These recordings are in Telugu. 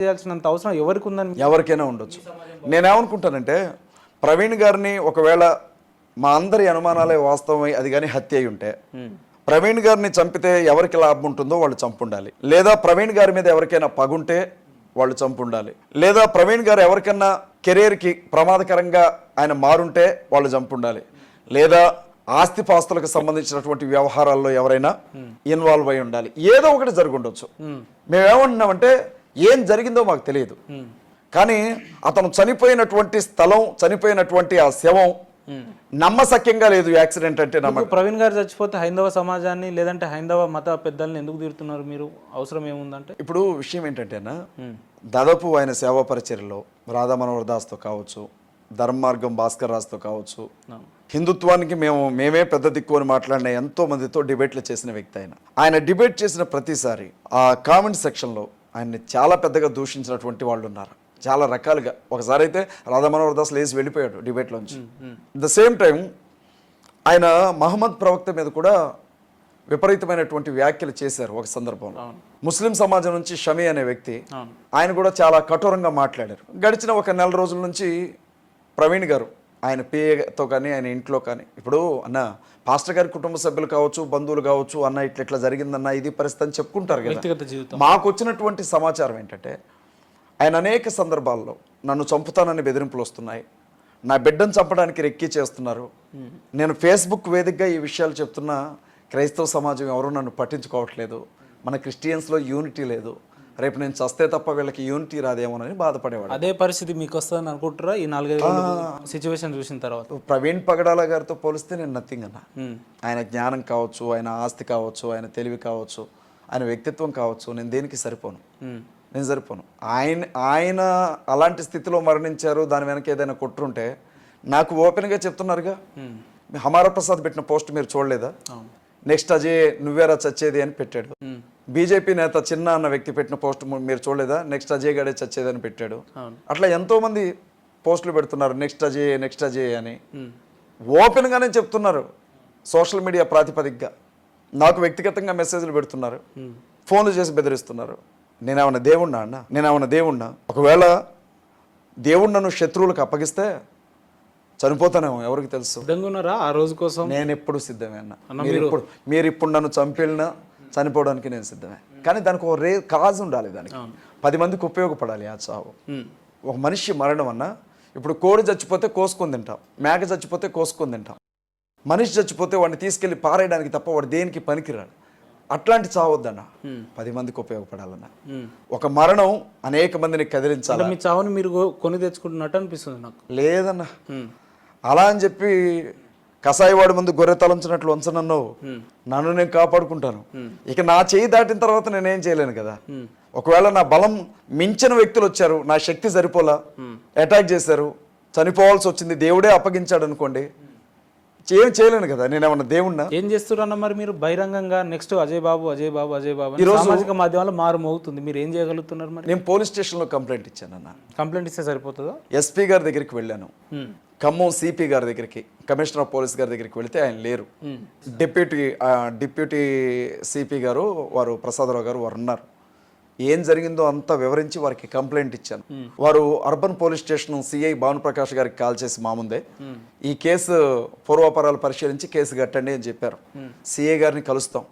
చేయాల్సినంత అవసరం ఎవరికి ఉందని ఎవరికైనా ఉండొచ్చు. నేనేమనుకుంటానంటే ప్రవీణ్ గారిని ఒకవేళ మా అందరి అనుమానాలే వాస్తవమై అది కానీ హత్య అయి ఉంటే ప్రవీణ్ గారిని చంపితే ఎవరికి లాభం ఉంటుందో వాళ్ళు చంపుండాలి. లేదా ప్రవీణ్ గారి మీద ఎవరికైనా పగుంటే వాళ్ళు చంపుండాలి. లేదా ప్రవీణ్ గారు ఎవరికన్నా కెరీర్కి ప్రమాదకరంగా ఆయన మారుంటే వాళ్ళు చంపుండాలి. లేదా ఆస్తిపాస్తులకు సంబంధించినటువంటి వ్యవహారాల్లో ఎవరైనా ఇన్వాల్వ్ అయి ఉండాలి. ఏదో ఒకటి జరిగి ఉండొచ్చు మేమేమంటున్నామంటే ఏం జరిగిందో మాకు తెలియదు. కానీ అతను చనిపోయినటువంటి స్థలం చనిపోయినటువంటి ఆ శవం నమ్మసక్యంగా లేదు యాక్సిడెంట్ అంటే నమ్మ ప్రవీణ్ గారు చచ్చిపోతే హైందవ సమాజాన్ని లేదంటే హైందవ మత పెద్దల్ని ఎందుకు తీరుతున్నారు మీరు? అవసరం ఏముందంటే? ఇప్పుడు విషయం ఏంటంటేనా దాదాపు ఆయన సేవా పరిచర్యలో రాధా మనోహర్ దాస్తో కావచ్చు ధర్మార్గం భాస్కర్ రాజ్తో కావచ్చు హిందుత్వానికి మేము మేమే పెద్ద దిక్కు అని మాట్లాడిన ఎంతో మందితో డిబేట్లు చేసిన వ్యక్తి ఆయన. ఆయన డిబేట్ చేసిన ప్రతిసారి ఆ కామెంట్ సెక్షన్లో ఆయన్ని చాలా పెద్దగా దూషించినటువంటి వాళ్ళు ఉన్నారు. చాలా రకాలుగా. ఒకసారి అయితే రాధా మనోహర్ దాస్ లేచి వెళ్ళిపోయాడు డిబేట్లోంచి. ద సేమ్ టైం ఆయన మహమ్మద్ ప్రవక్త మీద కూడా విపరీతమైనటువంటి వ్యాఖ్యలు చేశారు ఒక సందర్భంలో. ముస్లిం సమాజం నుంచి షమి అనే వ్యక్తి. ఆయన కూడా చాలా కఠోరంగా మాట్లాడారు. గడిచిన ఒక నెల రోజుల నుంచి ప్రవీణ్ గారు ఆయన పేతో కానీ ఆయన ఇంట్లో కానీ. ఇప్పుడు అన్న పాస్టర్ గారి కుటుంబ సభ్యులు కావచ్చు బంధువులు కావచ్చు అన్న ఇట్లా ఇట్లా జరిగిందన్న ఇది పరిస్థితి అని చెప్పుకుంటారు కదా. మాకు వచ్చినటువంటి సమాచారం ఏంటంటే ఆయన అనేక సందర్భాల్లో నన్ను చంపుతానని బెదిరింపులు వస్తున్నాయి. నా బిడ్డను చంపడానికి రెక్కి చేస్తున్నారు. నేను ఫేస్బుక్ వేదికగా ఈ విషయాలు చెప్తున్నా క్రైస్తవ సమాజం ఎవరు నన్ను పట్టించుకోవట్లేదు. మన క్రిస్టియన్స్లో యూనిటీ లేదు. రేపు నేను చస్తే తప్ప వీళ్ళకి యూనిటీ రాదేమోనని బాధపడేవాడు. అదే పరిస్థితి మీకు వస్తుందని అనుకుంటారా ఈ నాలుగైదు సిచ్యువేషన్ చూసిన తర్వాత. ప్రవీణ్ పగడాల గారితో పోలిస్తే నేను నథింగ్ అన్న. ఆయన జ్ఞానం కావచ్చు ఆయన ఆస్తి కావచ్చు ఆయన తెలివి కావచ్చు ఆయన వ్యక్తిత్వం కావచ్చు నేను దేనికి సరిపోను. నేను సరిపోను. ఆయన ఆయన అలాంటి స్థితిలో మరణించారు దాని వెనక ఏదైనా కొట్టుంటే నాకు ఓపెన్గా చెప్తున్నారుగా. హమారా ప్రసాద్ పెట్టిన పోస్ట్ మీరు చూడలేదా? నెక్స్ట్ అజయ్ నువ్వేరా చచ్చేది అని పెట్టాడు. బీజేపీ నేత చిన్న అన్న వ్యక్తి పెట్టిన పోస్ట్ మీరు చూడలేదా? నెక్స్ట్ అజయ్ గడే చచ్చేది అని పెట్టాడు. అట్లా ఎంతో మంది పోస్టులు పెడుతున్నారు నెక్స్ట్ అజయ్ నెక్స్ట్ అజయ్ అని. ఉమ్. ఓపెన్గానే చెప్తున్నారు సోషల్ మీడియా ప్రాతిపదికగా. నాకు వ్యక్తిగతంగా మెసేజ్లు పెడుతున్నారు. ఫోన్లు చేసి బెదిరిస్తున్నారు. నేనేమన్నా దేవుణ్ణా అన్న? నేనేమన్నా దేవుణ్ణా? ఒకవేళ దేవుడు నన్ను శత్రువులకు అప్పగిస్తే చనిపోతానేమో ఎవరికి తెలుసు? సిద్ధంగా ఉన్నారా? ఆ రోజు కోసం? నేను ఎప్పుడు సిద్ధమే అన్న. మీరు ఇప్పుడు మీరు ఇప్పుడు నన్ను చంపినా చనిపోవడానికి నేను సిద్ధమే. కానీ దానికి ఒక రే కాజ్ ఉండాలి దానికి. పది మందికి ఉపయోగపడాలి ఆ చావు. ఒక మనిషి మరణం అన్న ఇప్పుడు కోడి చచ్చిపోతే కోసుకొని తింటాం. మేక చచ్చిపోతే కోసుకొని తింటాం. మనిషి చచ్చిపోతే వాడిని తీసుకెళ్ళి పారేయడానికి తప్ప వాడు దేనికి పనికిరాడు? అట్లాంటి చావద్దన్న పది మందికి ఉపయోగపడాలన్న. ఒక మరణం అనేక మందిని కదిలించాలి? మీ చావుని మీరు కొని తెచ్చుకుంటున్నట్టు అనిపిస్తుంది నాకు. లేదన్న. అలా అని చెప్పి కసాయివాడి ముందు గొర్రె తలంచినట్లు ఉంచనన్ను నన్ను నేను కాపాడుకుంటాను. ఇక నా చేయి దాటిన తర్వాత నేనేం చేయలేను కదా. ఒకవేళ నా బలం మించిన వ్యక్తులు వచ్చారు నా శక్తి సరిపోలా అటాక్ చేశారు చనిపోవాల్సి వచ్చింది దేవుడే అప్పగించాడు అనుకోండి ఏం చేయలేను కదా. నేనేమన్నా దేవుణ్ణా? ఏం చేస్తున్నారు మరి మీరు? బహిరంగంగా నెక్స్ట్ అజయ్ బాబు అజయ్ బాబు అజయ్ బాబు అని సామాజిక మాధ్యమాల్లో మారు మోగుతుంది మీరు ఏం చేయగలుగుతున్నారు మరి? నేను పోలీస్ స్టేషన్లో కంప్లైంట్ ఇచ్చానన్న. కంప్లైంట్ ఇస్తే సరిపోతుందా? ఎస్పీ గారి దగ్గరికి వెళ్ళాను. ఖమ్మం సిపి గారి దగ్గరికి కమిషనర్ ఆఫ్ పోలీస్ గారి దగ్గరికి వెళితే ఆయన లేరు. డిప్యూటీ డిప్యూటీ సిపి గారు వారు ప్రసాదరావు గారు వారు ఉన్నారు. ఏం జరిగిందో అంతా వివరించి వారికి కంప్లైంట్ ఇచ్చాను. వారు urban police station CI Bhanuprakash గారికి కాల్ చేసి మా ముందే ఈ కేసు పూర్వాపరాలు పరిశీలించి కేసు కట్టండి అని చెప్పారు. సిఐ గారిని కలుస్తాం.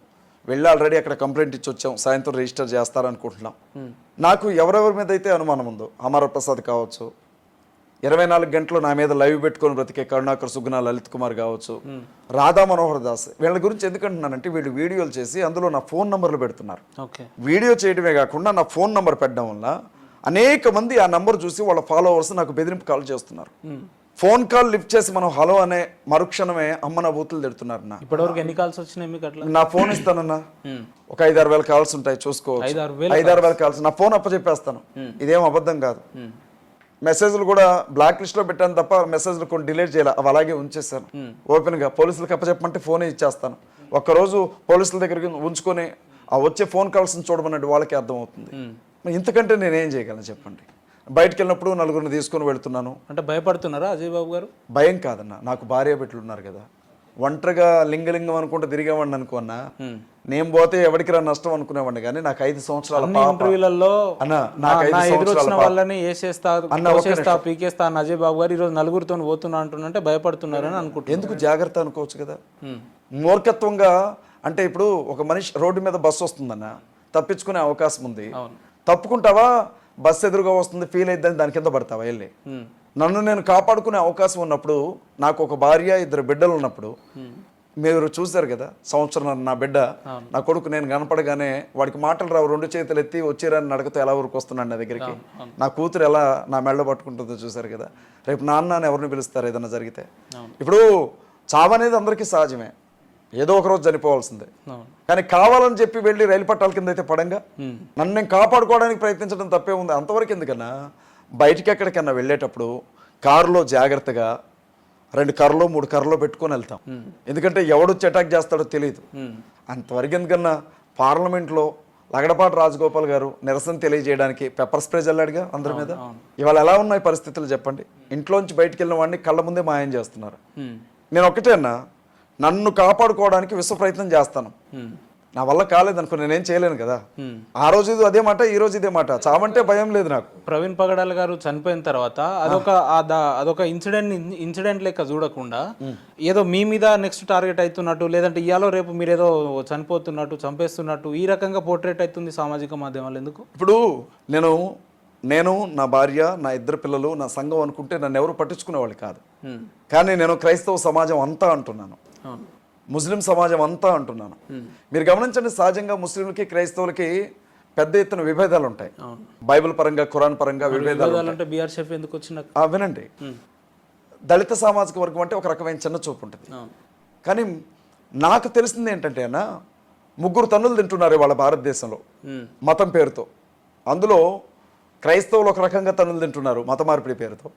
వెళ్ళి ఆల్రెడీ అక్కడ కంప్లైంట్ ఇచ్చి వచ్చాం. సాయంత్రం రిజిస్టర్ చేస్తారనుకుంటున్నాం. నాకు ఎవరెవరి మీద అయితే అనుమానం ఉందో అమర ప్రసాద్ కావచ్చు ఇరవై నాలుగు గంటలు నా మీద లైవ్ పెట్టుకొని బ్రతికే కరుణాకర్ సుగుణ లలిత్ కుమార్ కావచ్చు రాధా మనోహర్ దాస్ వీళ్ళ గురించి ఎందుకంటున్నానంటే వీళ్ళు వీడియోలు చేసి అందులో నా ఫోన్ నంబర్లు పెడుతున్నారు. వీడియో చేయడమే కాకుండా నా ఫోన్ నంబర్ పెట్టడం వల్ల అనేక మంది ఆ నంబర్ చూసి వాళ్ళ ఫాలోవర్స్ నాకు బెదిరింపు కాల్ చేస్తున్నారు. ఫోన్ కాల్ లిఫ్ట్ చేసి మనం హలో అనే మరుక్షణమే అమ్మ నా బూతులు తిడుతున్నారు నా ఇప్పటివరకు ఎన్ని కాల్స్ వచ్చినాయి మీకు అట్లా? నా ఫోన్ ఇస్తానన్నా. ఒక ఐదారు వేల కాల్స్ ఉంటాయి వేల ఐదారు వేల కాల్స్. నా ఫోన్ అప్పచెప్పేస్తాను. ఇదేం అబద్ధం కాదు. మెసేజ్లు కూడా బ్లాక్ లిస్ట్లో పెట్టాను తప్ప మెసేజ్లు కొన్ని డిలీట్ చేయాలి. అవి అలాగే ఉంచేస్తాను ఓపెన్గా పోలీసులకు అప్పచెప్పమంటే ఫోనే ఇచ్చేస్తాను. ఒక్కరోజు పోలీసుల దగ్గరికి ఉంచుకొని ఆ వచ్చే ఫోన్ కాల్స్ చూడమన్నట్టు వాళ్ళకి అర్థమవుతుంది. మరి ఇంతకంటే నేనేం చేయగలను చెప్పండి? బయటకు వెళ్ళినప్పుడు నలుగురిని తీసుకొని వెళ్తున్నాను. అంటే భయపడుతున్నారా అజయ్ బాబు గారు? భయం కాదన్న. నాకు భార్య బిడ్డలు ఉన్నారు కదా. ఒంటరిగా లింగలింగం అనుకుంటూ తిరిగేవాడిని అనుకున్నా. నేను పోతే ఎవరికి రా నష్టం అనుకునేవాడిని కానీ నాకు ఐదు సంవత్సరాల ఇంటర్వ్యూలలో వచ్చిన వాళ్ళని వేసేస్తా కోసేస్తా పీకేస్తా అని అజయ్ బాబు గారు ఈరోజు నలుగురితో పోతున్నా అంటున్నంటే భయపడుతున్నారని అనుకుంటున్నాను. ఎందుకు జాగ్రత్త అనుకోవచ్చు కదా? మూర్ఖత్వంగా అంటే ఇప్పుడు ఒక మనిషి రోడ్డు మీద బస్సు వస్తుందన్న తప్పించుకునే అవకాశం ఉంది. తప్పుకుంటావా? బస్సు ఎదురుగా వస్తుంది ఫీల్ అయిద్దని దాని కింద పడతావా? వెళ్ళి. నన్ను నేను కాపాడుకునే అవకాశం ఉన్నప్పుడు నాకు ఒక భార్య ఇద్దరు బిడ్డలు ఉన్నప్పుడు మీరు చూశారు కదా సంవత్సరం నా బిడ్డ నా కొడుకు నేను కనపడగానే వాడికి మాటలు రావు రెండు చేతులు ఎత్తి వచ్చేరాని నడకతో ఎలా ఊరికి వస్తున్నాడు నా దగ్గరికి? నా కూతురు ఎలా నా మెళ్ళ పట్టుకుంటుందో చూశారు కదా. రేపు నాన్న ఎవరిని పిలుస్తారు ఏదైనా జరిగితే? ఇప్పుడు చావు అనేది అందరికీ సహజమే. ఏదో ఒక రోజు చనిపోవాల్సిందే. కానీ కావాలని చెప్పి వెళ్ళి రైలు పట్టాల కింద అయితే పడంగా? హ్మ్. నన్ను నేను కాపాడుకోవడానికి ప్రయత్నించడం తప్పే ఉంది. అంతవరకు ఎందుకన్నా? బయటికి ఎక్కడికన్నా వెళ్ళేటప్పుడు కారులో జాగ్రత్తగా రెండు కర్రలో మూడు కర్రలో పెట్టుకొని వెళ్తాం. ఎందుకంటే ఎవడొచ్చి అటాక్ చేస్తాడో తెలియదు. అంతవరకు ఎందుకన్నా పార్లమెంట్లో లగడపాటి రాజగోపాల్ గారు నిరసన తెలియజేయడానికి పెప్పర్ స్ప్రే చల్లాడుగా అందరి మీద? ఇవాళ ఎలా ఉన్నాయి పరిస్థితులు చెప్పండి. ఇంట్లోంచి బయటికి వెళ్ళిన వాడిని కళ్ళ ముందే మాయం చేస్తున్నారు. నేను ఒకటే అన్నా నన్ను కాపాడుకోవడానికి విశ్వ ప్రయత్నం చేస్తాను. నా వల్ల కాలేదనుకో నేనేం చేయలేను కదా. ఆ రోజు ఇది అదే మాట ఈ రోజు ఇదే మాట. చావంటే భయం లేదు నాకు. ప్రవీణ్ పగడాల్ గారు చనిపోయిన తర్వాత అదొక అదొక ఇన్సిడెంట్ ఇన్సిడెంట్ లెక్క చూడకుండా ఏదో మీ మీద నెక్స్ట్ టార్గెట్ అవుతున్నట్టు లేదంటే ఇయాలో రేపు మీరు ఏదో చనిపోతున్నట్టు చంపేస్తున్నట్టు ఈ రకంగా పోర్ట్రేట్ అవుతుంది సామాజిక మాధ్యమాలు ఎందుకు? ఇప్పుడు నేను నేను నా భార్య నా ఇద్దరు పిల్లలు నా సంఘం అనుకుంటే నన్ను ఎవరు పట్టించుకునేవాళ్ళు కాదు. కానీ నేను క్రైస్తవ సమాజం అంతా అంటున్నాను. ముస్లిం సమాజం అంతా అంటున్నాను. మీరు గమనించండి సహజంగా ముస్లింలకి క్రైస్తవులకి పెద్ద ఎత్తున విభేదాలు ఉంటాయి. బైబిల్ పరంగా ఖురాన్ పరంగా విభేదాలు బీఆర్ షెఫ్ ఎందుకు వచ్చిన వినండి. దళిత సామాజిక వర్గం అంటే ఒక రకమైన చిన్న చూపు ఉంటుంది. కానీ నాకు తెలిసింది ఏంటంటే అన్న ముగ్గురు తన్నులు తింటున్నారు వాళ్ళ భారతదేశంలో. మతం పేరుతో. అందులో క్రైస్తవులు ఒక రకంగా తన్నులు తింటున్నారు మత మార్పిడి పేరుతో.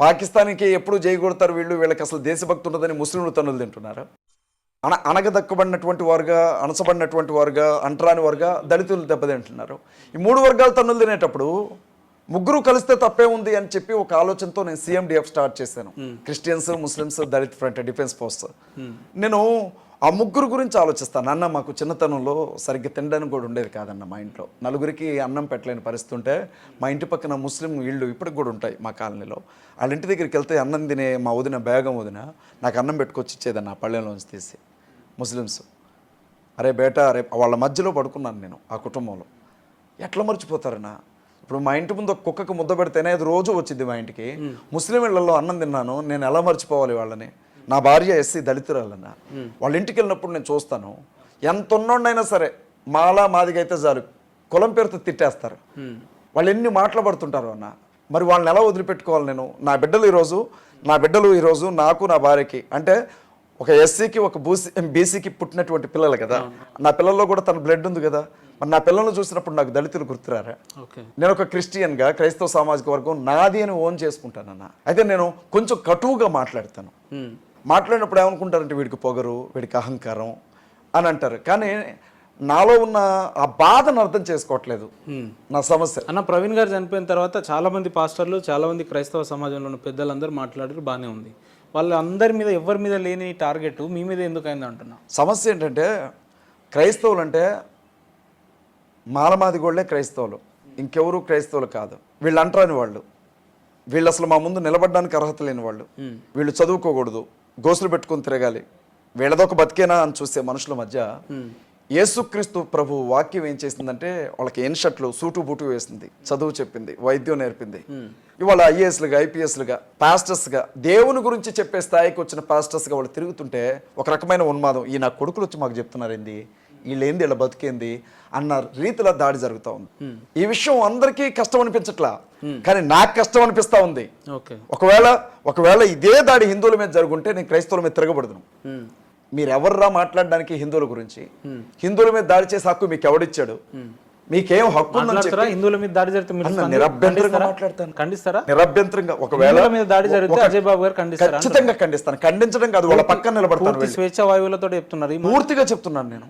పాకిస్తాన్కి ఎప్పుడు జైగొడతారు వీళ్ళు? వీళ్ళకి అసలు దేశభక్తి ఉండదని ముస్లింలు తన్నులు తింటున్నారు? అన అనగదక్కబడినటువంటి వారుగా అణచబడినటువంటి వారుగా అంటరాని వారుగా దళితులు దెబ్బతింటున్నారు. ఈ మూడు వర్గాలు తన్నులు తినేటప్పుడు ముగ్గురు కలిస్తే తప్పే ఉంది అని చెప్పి ఒక ఆలోచనతో నేను సీఎండిఎఫ్ స్టార్ట్ చేశాను. Christians Muslims Dalit front defence force. నేను ఆ ముగ్గురు గురించి ఆలోచిస్తాను. అన్న మాకు చిన్నతనంలో సరిగ్గా తినడానికి కూడా ఉండేది కాదన్న మా ఇంట్లో. నలుగురికి అన్నం పెట్టలేని పరిస్థితి ఉంటే మా ఇంటి పక్కన ముస్లిం ఇళ్ళు ఇప్పటికి కూడా ఉంటాయి మా కాలనీలో. వాళ్ళ ఇంటి దగ్గరికి వెళ్తే అన్నం తినే మా వదిన బేగం వదిన నాకు అన్నం పెట్టుకొచ్చి ఇచ్చేదన్న ఆ పళ్ళెంలోంచి తీసి. ముస్లిమ్స్. అరే బేటా అరే వాళ్ళ మధ్యలో పడుకున్నాను నేను ఆ కుటుంబంలో. ఎట్లా మర్చిపోతారన్నా ఇప్పుడు మా ఇంటి ముందు ఒక కుక్కకు ముద్ద పెడితేనే అది రోజు వచ్చింది మా ఇంటికి. ముస్లిం ఇళ్ళలో అన్నం తిన్నాను నేను ఎలా మర్చిపోవాలి వాళ్ళని? నా భార్య ఎస్సీ దళితురాలన్న. వాళ్ళ ఇంటికి వెళ్ళినప్పుడు నేను చూస్తాను ఎంత ఉన్నోడైనా సరే మాలా మాదిగా అయితే చాలు కులం పేరుతో తిట్టేస్తారు. వాళ్ళు ఎన్ని మాట్లాడుతుంటారు అన్న. మరి వాళ్ళని ఎలా వదిలిపెట్టుకోవాలి నేను? నా బిడ్డలు ఈరోజు నా బిడ్డలు ఈరోజు నాకు నా భార్యకి అంటే ఒక ఎస్సీకి ఒక బూసీ బీసీకి పుట్టినటువంటి పిల్లలు కదా. నా పిల్లల్లో కూడా తన బ్లడ్ ఉంది కదా. మరి నా పిల్లల్ని చూసినప్పుడు నాకు దళితులు గుర్తురారా? నేను ఒక క్రిస్టియన్గా క్రైస్తవ సామాజిక వర్గం నాది అని ఓన్ చేసుకుంటానన్న అయితే నేను కొంచెం కటువుగా మాట్లాడతాను. మాట్లాడినప్పుడు ఏమనుకుంటారంటే వీడికి పొగరు వీడికి అహంకారం అని అంటారు. కానీ నాలో ఉన్న ఆ బాధను అర్థం చేసుకోవట్లేదు. నా సమస్య. అన్న ప్రవీణ్ గారు చనిపోయిన తర్వాత చాలా మంది పాస్టర్లు చాలా మంది క్రైస్తవ సమాజంలో ఉన్న పెద్దలందరూ మాట్లాడారు బాగానే ఉంది. వాళ్ళందరి మీద ఎవరి మీద లేని టార్గెట్ మీ మీద ఎందుకు అయింది అంటున్నా? సమస్య ఏంటంటే క్రైస్తవులు అంటే మాలమాదిగోళ్ళే క్రైస్తవులు. ఇంకెవరు క్రైస్తవులు కాదు. వీళ్ళు అంటరాని వాళ్ళు. వీళ్ళు అసలు మా ముందు నిలబడడానికి అర్హత లేని వాళ్ళు. వీళ్ళు చదువుకోకూడదు. గోసులు పెట్టుకొని తిరగాలి. వీళ్ళదొక బతికేనా అని చూసే మనుషుల మధ్య యేసుక్రీస్తు ప్రభు వాక్యం ఏం చేసిందంటే వాళ్ళకి ఎన్ షర్ట్లు సూటు బూటు వేసింది. చదువు చెప్పింది వైద్యం నేర్పింది. ఇవాళ ఐఏఎస్లుగా ఐపీఎస్లుగా పాస్టర్స్గా దేవుని గురించి చెప్పే స్థాయికి వచ్చిన పాస్టర్స్గా వాళ్ళు తిరుగుతుంటే ఒక రకమైన ఉన్మాదం. ఈ నా కొడుకులు వచ్చి మాకు చెప్తున్నారు ఏంది వీళ్ళు ఏంది ఇలా బతికేంది? అన్న రీతిలో దాడి జరుగుతూ ఉంది. ఈ విషయం అందరికీ కష్టం అనిపించట్లా. కానీ నాకు కష్టం అనిపిస్తా ఉంది. ఒకవేళ ఒకవేళ ఇదే దాడి హిందువుల మీద జరుగుంటే నేను క్రైస్తవుల మీద తిరగబడదును. మీరు ఎవర్రా మాట్లాడడానికి హిందువుల గురించి? హిందువుల మీద దాడి చేసే హక్కు మీకు ఎవడిచ్చాడు మీకేం హక్కు హిందువుల మీద దాడి జరిగితే నిరభ్యంతరంగా? మాట్లాడతాను. ఖండిస్తారా? నిరభ్యంతరంగా ఒకవేళ మీద దాడి జరిగితే అజయ్ బాబు గారు ఖండిస్తారా? ఖచ్చితంగా ఖండిస్తాను. ఖండించడం కాదు వాళ్ళ పక్కన నిలబడతాను. స్వేచ్ఛ వాయువులతో చెప్తున్నారు. పూర్తిగా చెప్తున్నాను నేను.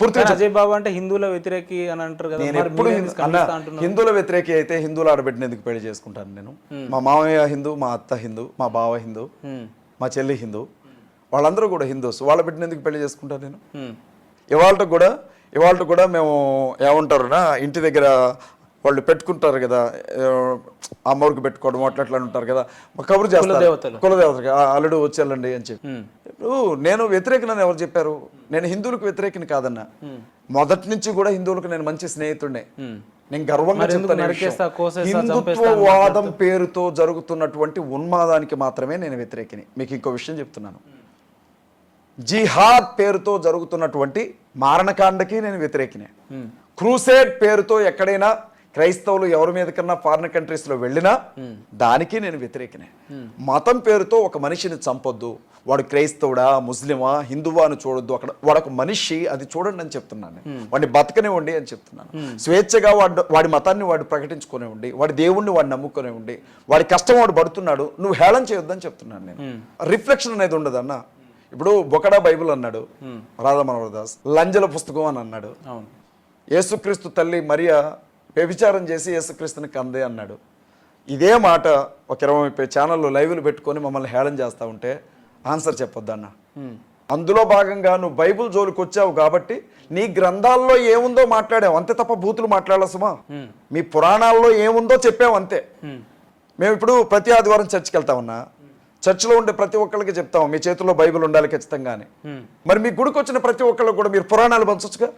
పూర్తిగా అజయ్ బాబు అంటే హిందువుల వ్యతిరేకి అని అంటారు కదా నేను ఎప్పుడు హిందువుల వ్యతిరేకి అయితే హిందువుల ఆడబిడ్డని ఎందుకు పెళ్ళి చేసుకుంటాను నేను? మా మామయ్య హిందూ మా అత్త హిందూ మా బావ హిందూ. మా చెల్లి హిందూ వాళ్ళందరూ కూడా హిందూస్. వాళ్ళ బిడ్డను ఎందుకు పెళ్ళి చేసుకుంటాను నేను. ఇవాళ కూడా ఇవాళ కూడా మేము ఏమంటారునా ఇంటి దగ్గర వాళ్ళు పెట్టుకుంటారు కదా అమ్మవారికి పెట్టుకోవడం అట్లా అట్లా ఉంటారు కదా కబురు చేస్తారు. కులదేవతకి ఆ, అల్లుడు వచ్చేళ్ళండి అని చెప్పి. ఇప్పుడు నేను వ్యతిరేకనని ఎవరు చెప్పారు? నేను హిందువులకు వ్యతిరేకని కాదన్నా. మొదటి నుంచి కూడా హిందువులకు నేను మంచి స్నేహితుడినే. ఉమ్. నేను గర్వంగా చెప్తాను హిందుత్వవాదం పేరుతో జరుగుతున్నటువంటి ఉన్మాదానికి మాత్రమే నేను వ్యతిరేకిని. మీకు ఇంకో విషయం చెప్తున్నాను. జిహాద్ పేరుతో జరుగుతున్నటువంటి మారణకాండకి నేను వ్యతిరేకినే. క్రూసేడ్ పేరుతో ఎక్కడైనా క్రైస్తవులు ఎవరి మీద కన్నా ఫారిన్ కంట్రీస్లో వెళ్ళినా దానికి నేను వ్యతిరేకినే. మతం పేరుతో ఒక మనిషిని చంపొద్దు. వాడు క్రైస్తవుడా ముస్లిమా హిందువా అని చూడొద్దు. అక్కడ వాడు ఒక మనిషి అది చూడండి అని చెప్తున్నాను నేను. వాడిని బతకనివ్వండి అని చెప్తున్నాను. స్వేచ్ఛగా వాడు వాడి మతాన్ని వాడు ప్రకటించుకునివ్వండి వాడి దేవుణ్ణి వాడు నమ్ముకునివ్వండి వాడి కష్టం వాడు పడుతున్నాడు నువ్వు హేళన చేయొద్దని చెప్తున్నాను నేను. రిఫ్లెక్షన్ అనేది ఉండదన్న. ఇప్పుడు బొకడా బైబిల్ అన్నాడు రాధా మనోహర్ దాస్ లంజల పుస్తకం అని అన్నాడు. యేసుక్రీస్తు తల్లి మరియా వ్యభిచారం చేసి యేసుక్రీస్తుని కందే అన్నాడు. ఇదే మాట ఒక ఇరవై ముప్పై ఛానల్లో లైవ్లు పెట్టుకొని మమ్మల్ని హేళన చేస్తూ ఉంటే ఆన్సర్ చెప్పొద్దన్న. అందులో భాగంగా నువ్వు బైబిల్ జోలికి వచ్చావు కాబట్టి నీ గ్రంథాల్లో ఏముందో మాట్లాడావు. అంతే తప్ప బూతులు మాట్లాడాల సుమా మీ పురాణాల్లో ఏముందో చెప్పావు అంతే. మేము ఇప్పుడు ప్రతి ఆదివారం చర్చికి వెళ్తామన్నా. చర్చిలో ఉండే ప్రతి ఒక్కరికి చెప్తాం మీ చేతిలో బైబిల్ ఉండాలి ఖచ్చితంగా అని ఉమ్. మరి మీ గుడికి వచ్చిన ప్రతి ఒక్కళ్ళు కూడా మీరు పురాణాలు పంచొచ్చుగా?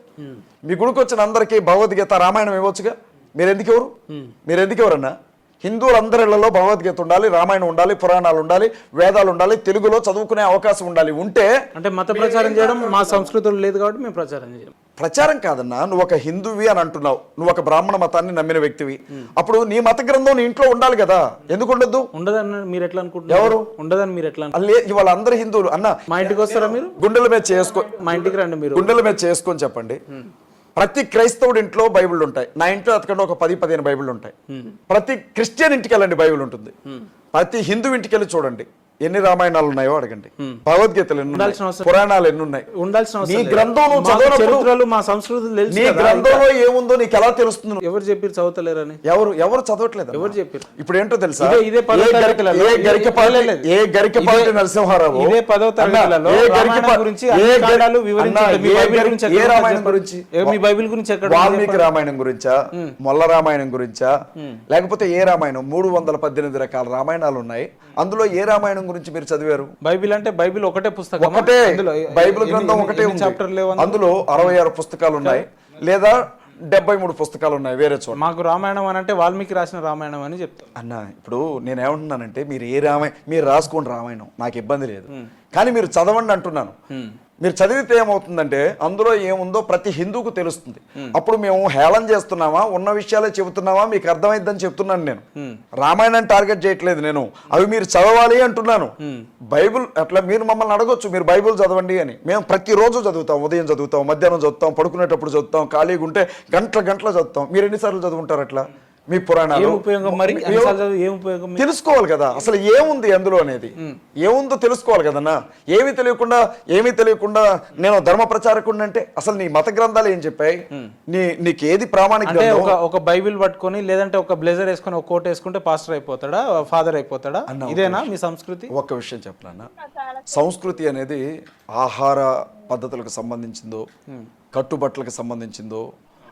మీ గుడికి వచ్చిన అందరికీ భగవద్గీత రామాయణం ఇవ్వచ్చుగా? మీరు ఎందుకు ఎవరు మీరు ఎందుకు ఎవరన్నా హిందువులందరిలో భగవద్గీత ఉండాలి రామాయణం ఉండాలి పురాణాలు ఉండాలి వేదాలు ఉండాలి తెలుగులో చదువుకునే అవకాశం ఉండాలి. ఉంటే అంటే మత ప్రచారం చేయడం మా సంస్కృతులు లేదు కాబట్టి మేము ప్రచారం చేయం ప్రచారం కాదన్నా నువ్వు ఒక హిందువి అని అంటున్నావు. నువ్వు ఒక బ్రాహ్మణ మతాన్ని నమ్మిన వ్యక్తివి. అప్పుడు నీ మత గ్రంథం నీ ఇంట్లో ఉండాలి కదా. ఎందుకు ఉండద్దు? ఉండదని మీరు ఎట్లా అనుకుంటున్నారు? ఎవరు? ఉండదని మీరు ఎట్లా ఇవాళ అందరు హిందువులు. అన్న మా ఇంటికి వస్తారా మీరు? గుండెల మీద చేసుకో మా ఇంటికి రండి మీరు. గుండెల మీద చేసుకొని చెప్పండి. ప్రతి క్రైస్తవుడి ఇంట్లో బైబిల్ ఉంటాయి. నా ఇంట్లో అతకంటే ఒక పది పదిహేను బైబిల్ ఉంటాయి. ప్రతి క్రిస్టియన్ ఇంటికి వెళ్ళండి బైబిల్ ఉంటుంది. ప్రతి హిందూ ఇంటికి వెళ్ళి చూడండి. ఎన్ని రామాయణాలు ఉన్నాయో అడగండి. భగవద్గీతలు ఎన్ని ఉన్నాయి? పురాణాలు ఎన్ని ఉన్నాయి? ఉండాల్సిన నీ. గ్రంథం చరిత్రలు మా సంస్కృతులు తెలుసు నీ. గ్రంథంలో ఏముందో నీకు ఎలా తెలుస్తుంది ఎవరు చెప్పారు చదవతలేరని? ఎవరు ఎవరు చదవట్లేదు ఎవరు చెప్పారు ఇప్పుడు ఏంటో తెలుసా? ఇదే- ఏ గరి- తరగతిలలో- ఏ నరసింహారావు? ఇదే పదో అన్న, తరగతిలలో ఏ గురించి ఏ అన్న, వివరించండి. మీ ఏ బైబిల్ గరి- గురించి ఏ ఎక్కడ రామాయణం. గురించి? మీ బైబిల్ గురించి ఎక్కడ వాల్మీకి. రామాయణం గురించా? మొల్ల రామాయణం గురించా? లేకపోతే ఏ రామాయణం? మూడు వందల పద్దెనిమిది రకాల రామాయణాలు ఉన్నాయి. అందులో ఏ రామాయణం గురించి మీరు చదివారు? బైబిల్ అంటే బైబిల్ ఒకటే పుస్తకం ఒకటే. బైబిల్ గ్రంథం ఒకటే చాప్టర్ లేవు అందులో? అరవై ఆరు పుస్తకాలు ఉన్నాయి. లేదా డెబ్బై మూడు పుస్తకాలు ఉన్నాయి వేరే చోట. మాకు రామాయణం అని అంటే వాల్మీకి రాసిన రామాయణం అని చెప్తాం. అన్న ఇప్పుడు నేను ఏమంటున్నానంటే మీరు ఏ రామాయణం మీరు రాసుకోండి రామాయణం. నాకు ఇబ్బంది లేదు. కానీ మీరు చదవండి అంటున్నాను. మీరు చదివితే ఏమవుతుందంటే అందులో ఏముందో ప్రతి హిందూకు తెలుస్తుంది. అప్పుడు మేము హేళన చేస్తున్నామా? ఉన్న విషయాలే చెబుతున్నామా? మీకు అర్థమైద్దని చెప్తున్నాను నేను. రామాయణాన్ని టార్గెట్ చేయట్లేదు నేను. అవి మీరు చదవాలి అంటున్నాను. బైబిల్ అట్లా మీరు మమ్మల్ని అడగొచ్చు మీరు బైబిల్ చదవండి అని. మేము ప్రతిరోజు చదువుతాం ఉదయం చదువుతాం మధ్యాహ్నం చదువుతాం పడుకునేటప్పుడు చదువుతాం ఖాళీగా ఉంటే గంటల గంటల చదువుతాం. మీరు ఎన్నిసార్లు చదువుంటారు అట్లా? మీ పురాణాలు. ఏం ఉపయోగం మరి? ఏం ఉపయోగం తెలుసుకోవాలి కదా. అసలు ఏముంది అందులో అనేది? ఏముందో తెలుసుకోవాలి కదన్నా? ఏమీ తెలియకుండా ఏమీ తెలియకుండా నేను ధర్మ ప్రచారకుండా అంటే అసలు నీ మత గ్రంథాలు ఏం చెప్పాయి? నీ నీకు ఏది ప్రామాణిక? ఒక ఒక బైబిల్ పట్టుకొని లేదంటే ఒక బ్లేజర్ వేసుకొని ఒక కోట్ వేసుకుంటే పాస్టర్ అయిపోతాడా? ఫాదర్ అయిపోతాడా? ఇదేనా మీ సంస్కృతి? ఒక్క విషయం చెప్పలన్నా సంస్కృతి అనేది ఆహార పద్ధతులకు సంబంధించిందో కట్టుబట్టలకు సంబంధించిందో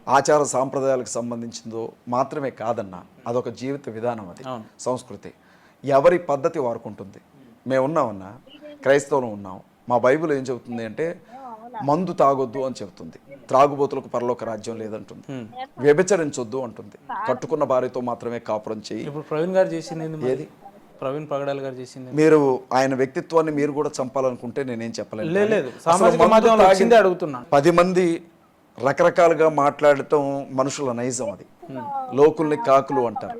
ఆచార సాంప్రదాయాలకు సంబంధించిందో మాత్రమే కాదన్న అదొక జీవిత విధానం అది సంస్కృతి. ఎవరి పద్ధతి వారుకుంటుంది మేము ఉన్నామన్నా క్రైస్తవులు ఉన్నాం మా బైబిల్ ఏం చెబుతుంది అంటే మందు తాగొద్దు అని చెబుతుంది. త్రాగుబోతులకు పరలోక రాజ్యం లేదంటుంది. వ్యభిచరించొద్దు అంటుంది. కట్టుకున్న భార్యతో మాత్రమే కాపురం చేయి. ఇప్పుడు ప్రవీణ్ గారు చేసింది ఏంది? ప్రవీణ్ పగడాల్ గారు చేసింది? మీరు ఆయన వ్యక్తిత్వాన్ని మీరు కూడా చంపాలనుకుంటే నేనేం చెప్పలేను. లే- లేదు. అసలు సామాజిక మందు మాధ్యమంలో తాగి- వచ్చిందే అడుగుతున్నాను. పది మంది రకరకాలుగా మాట్లాడటం మనుషుల నైజం అది. లోకుల్ని కాకులు అంటారు.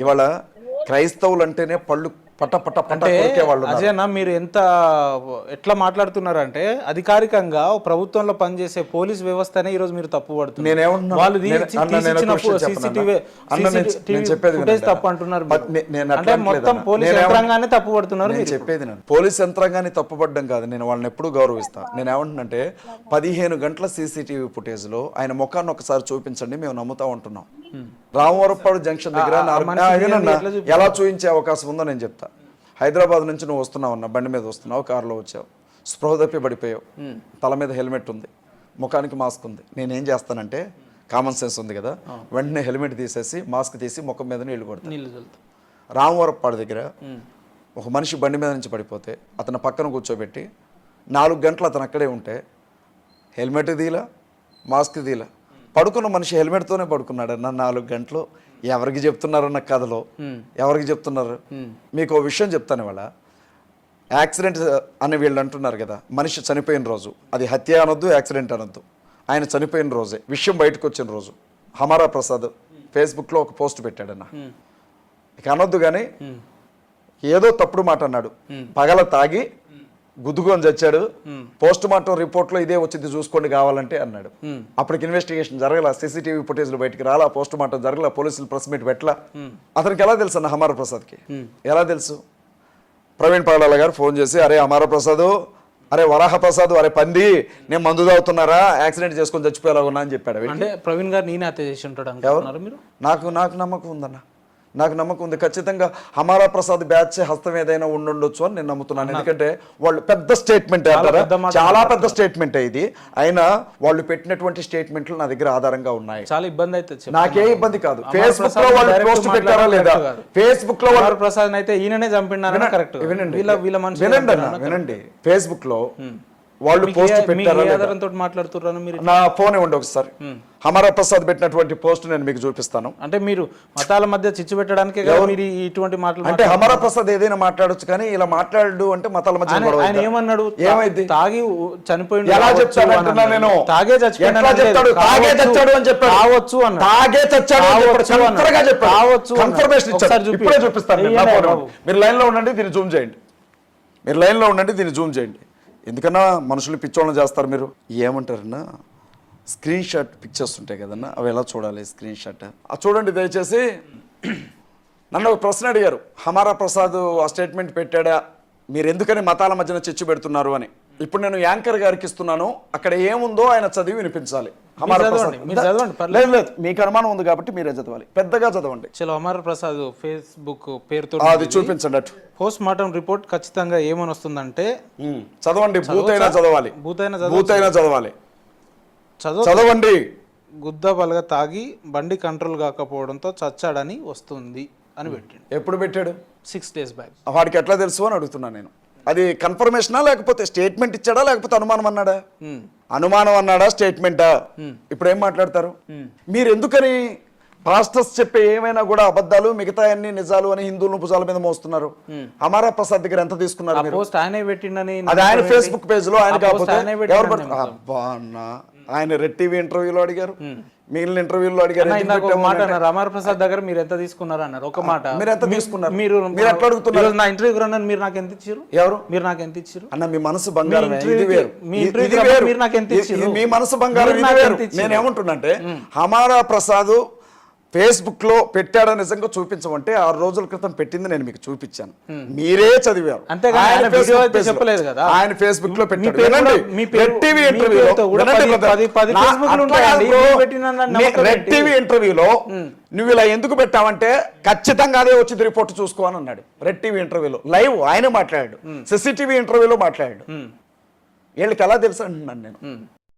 ఇవాళ క్రైస్తవులు అంటేనే పళ్ళు పట పట పట కొరికే వాళ్ళు మీరు ఎంత ఎట్లా మాట్లాడుతున్నారంటే అధికారికంగా ప్రభుత్వంలో పనిచేసే పోలీస్ వ్యవస్థనే ఈ రోజు మీరు తప్పు పడుతున్నారు? వాళ్ళు. తప్పు అంటున్నారు అంటే మొత్తం. పోలీస్ తప్పు పడుతున్నారు నేను చెప్పేది నేను పోలీస్ యంత్రాంగాన్ని తప్పుపడ్డం కాదు. నేను వాళ్ళని ఎప్పుడు గౌరవిస్తా. నేను ఏమంటున్నంటే పదిహేను గంటల సీసీటీవీ ఫుటేజ్లో ఆయన ముఖాన్ని ఒకసారి చూపించండి మేము నమ్ముతా ఉంటున్నాం. రామవరపాడు జంక్షన్ దగ్గర ఎలా చూపించే అవకాశం ఉందో నేను చెప్తా. హైదరాబాద్ నుంచి నువ్వు వస్తున్నావు అన్న బండి మీద వస్తున్నావు కారులో వచ్చావు. స్పృహ తప్పి పడిపోయావు. తల మీద హెల్మెట్ ఉంది. ముఖానికి మాస్క్ ఉంది. నేనేం చేస్తానంటే కామన్ సెన్స్ ఉంది కదా. వెంటనే హెల్మెట్ తీసేసి మాస్క్ తీసి ముఖం మీద నీళ్ళు కొడతాను రామవరప్పాడు దగ్గర ఒక మనిషి బండి మీద నుంచి పడిపోతే అతను పక్కన కూర్చోబెట్టి నాలుగు గంటలు అతను అక్కడే ఉంటే హెల్మెట్ తీలా మాస్క్ తీలా పడుకున్న మనిషి హెల్మెట్తోనే పడుకున్నాడు అన్న నాలుగు గంటలు. ఎవరికి చెప్తున్నారన్న కథలో? ఎవరికి చెప్తున్నారు? మీకు ఓ విషయం చెప్తాను ఇవాళ. యాక్సిడెంట్ అని వీళ్ళు అంటున్నారు కదా మనిషి చనిపోయిన రోజు. అది హత్య అనొద్దు యాక్సిడెంట్ అనొద్దు. ఆయన చనిపోయిన రోజే. విషయం బయటకు వచ్చిన రోజు. హమారా ప్రసాద్ ఫేస్బుక్లో ఒక పోస్ట్ పెట్టాడన్న ఇక అనొద్దు కానీ ఏదో తప్పుడు మాట అన్నాడు. పగల తాగి గుద్దుకొని చచ్చాడు. పోస్ట్ మార్టం రిపోర్ట్లో ఇదే వచ్చింది చూసుకోండి కావాలంటే అన్నాడు. అప్పటికి ఇన్వెస్టిగేషన్ జరగల సీసీటీవీ ఫుటేజ్లు బయటికి రాలా పోస్ట్ మార్టం జరగల పోలీసులు ప్రెస్ మీట్ పెట్టలా. అతనికి ఎలా తెలుసు అన్న హమార ప్రసాద్కి ఎలా తెలుసు? ప్రవీణ్ పగడాల గారు ఫోన్ చేసి అరే అమర ప్రసాద్ అరే వరాహ ప్రసాద్ అరే పంది నేను మందు తాగుతున్నారా యాక్సిడెంట్ చేసుకొని చచ్చిపోయేలా ఉన్నా అని చెప్పాడు. అంటే ప్రవీణ్ గారు నేనే హత్య చేసి ఉంటాడు నాకు నాకు నమ్మకం ఉందన్న. నాకు నమ్మకం ఉంది. ఖచ్చితంగా హమారా ప్రసాద్ బ్యాచ్ హస్తం ఏదైనా ఉండుండొచ్చు అని నేను నమ్ముతున్నాను. ఎందుకంటే వాళ్ళు పెద్ద స్టేట్మెంట్ చాలా పెద్ద స్టేట్మెంట్ ఇది. అయినా వాళ్ళు పెట్టినటువంటి స్టేట్మెంట్లు నా దగ్గర ఆధారంగా ఉన్నాయి. చాలా ఇబ్బంది అయితే. నాకే ఇబ్బంది కాదు. ఫేస్బుక్లో వాళ్ళు పోస్ట్ పెట్టారా లేదా. ఫేస్బుక్లో వాళ్ళు ప్రసాద్ అయితే ఈయననే చంపినారని కరెక్ట్ వినండి. వీళ్ళ వీళ్ళ మనిషి వినండి అన్న వినండి. ఫేస్బుక్లో వాళ్ళు పోస్ట్ పెట్టారా మాట్లాడుతున్నారు మీరు నా ఫోన్ ఇవ్వండి ఒకసారి. హమారా ప్రసాద్ పెట్టినటువంటి పోస్ట్ నేను మీకు చూపిస్తాను. అంటే మీరు మతాల మధ్య చిచ్చు పెట్టడానికే మీరు ఇటువంటి మాటలు అంటే హమారా ప్రసాద్ ఏదైనా మాట్లాడొచ్చు కానీ ఇలా మాట్లాడు అంటే మతాల మధ్య ఆయన-? ఏమన్నాడు? ఏమైంది? తాగి చనిపోయిండు ఎలా అని అంటున్నా. నేను? తాగే అనలేదు. చెప్తాడు? తాగే చచ్చాడు అని చెప్పాడు. కావచ్చు అన్నాడు. తాగే చచ్చాడు అని చెప్పాడు. కావచ్చు. కన్ఫర్మేషన్. ఇప్పుడే చూపిస్తాను. మీరు లైన్లో ఉండండి దీన్ని జూమ్ చేయండి. మీరు లైన్లో ఉండండి దీన్ని జూమ్ చేయండి. ఎందుకన్నా మనుషులు పిచ్చోళ్ళని చేస్తారు మీరు? ఏమంటారన్నా స్క్రీన్ షాట్ పిక్చర్స్ ఉంటాయి కదన్నా అవి ఎలా చూడాలి స్క్రీన్ షాట్ ఆ చూడండి దయచేసి. నన్ను ఒక ప్రశ్న అడిగారు. హమారా ప్రసాద్ ఆ స్టేట్మెంట్ పెట్టాడా? మీరు ఎందుకని మతాల మధ్యన చర్చ పెడుతున్నారు అని. ఇప్పుడు నేను యాంకర్ గారికి ఇస్తున్నాను. అక్కడ ఏముందో ఆయన చదివి వినిపించాలి. లేదు లేదు. మీకు అనుమానం ఉంది కాబట్టి మీరే చదవాలి. పెద్దగా చదవండి. చలో అమర్ ప్రసాద్ ఫేస్బుక్ పేరుతో అది చూపించండి అటు. పోస్ట్ మార్టం రిపోర్ట్ ఖచ్చితంగా ఏమని వస్తుందంటే చదవండి. భూతైనా చదవాలి. భూతైన భూతైనా చదవాలి. చదువు చదవండి. గుద్ద బలగ తాగి బండి కంట్రోల్ కాకపోవడంతో చచ్చాడని వస్తుంది అని పెట్టిండు. ఎప్పుడు పెట్టాడు? సిక్స్ డేస్ బ్యాక్ వాడికి ఎట్లా తెలుసు అని అడుగుతున్నాను నేను. అది కన్ఫర్మేషనా లేకపోతే స్టేట్మెంట్ ఇచ్చాడా లేకపోతే అనుమానం అన్నాడా? అనుమానం అన్నాడా స్టేట్మెంటా ఇప్పుడు ఏం మాట్లాడతారు? మీరు ఎందుకని పాస్టర్స్ చెప్పే ఏమైనా కూడా అబద్ధాలు మిగతా అన్ని నిజాలు అని హిందువులను భుజాల మీద మోస్తున్నారు? అమారా ప్రసాద్ దగ్గర ఎంత తీసుకున్నారు మీరు? పోస్ట్ ఆయనే పెట్టిండని అది ఆయన ఫేస్బుక్ పేజ్లో ఆయన కాకపోతే ఎవరు ఆయన రెడ్ టీవీ ఇంటర్వ్యూలో అడిగారు. మిగిలిన ఇంటర్వ్యూలో అడిగారు మాట. అన్నారు అమర్ ప్రసాద్ దగ్గర మీరు ఎంత తీసుకున్నారు అన్నారు ఒక మాట మీరు ఎంత తీసుకున్నారు? మీరు మీరు ఎట్లా అడుగుతున్నారు? నా ఇంటర్వ్యూకి రన్నాను మీరు నాకు ఎంత ఇచ్చారు ఎవరు మీరు నాకు ఎంత ఇచ్చారు అన్న మీ మనసు బంగారం ఇది వేరు మీ వేరు. మీరు నాకు ఎంత? ఇది మీ మనసు బంగారం ఇది వేరు? నేను ఏమంటున్నంటే హమారా ప్రసాద్ ఫేస్బుక్లో పెట్టాడని నిజంగా చూపించమంటే ఆరు రోజుల క్రితం పెట్టింది నేను మీకు చూపించాను. మీరే చదివారు. చెప్పలేదు కదా. ఆయన ఫేస్బుక్లో పెట్టాడు. రెడ్ టీవీ ఇంటర్వ్యూలో? టీవీ నువ్వు ఇలా ఎందుకు పెట్టావంటే ఖచ్చితంగా అదే వచ్చింది రిపోర్ట్ చూసుకో అని అన్నాడు. రెడ్ టీవీ ఇంటర్వ్యూలో లైవ్ ఆయన మాట్లాడాడు. సిసిటీవీ ఇంటర్వ్యూలో మాట్లాడాడు. వీళ్ళకి ఎలా తెలుసు అంటున్నాను నేను.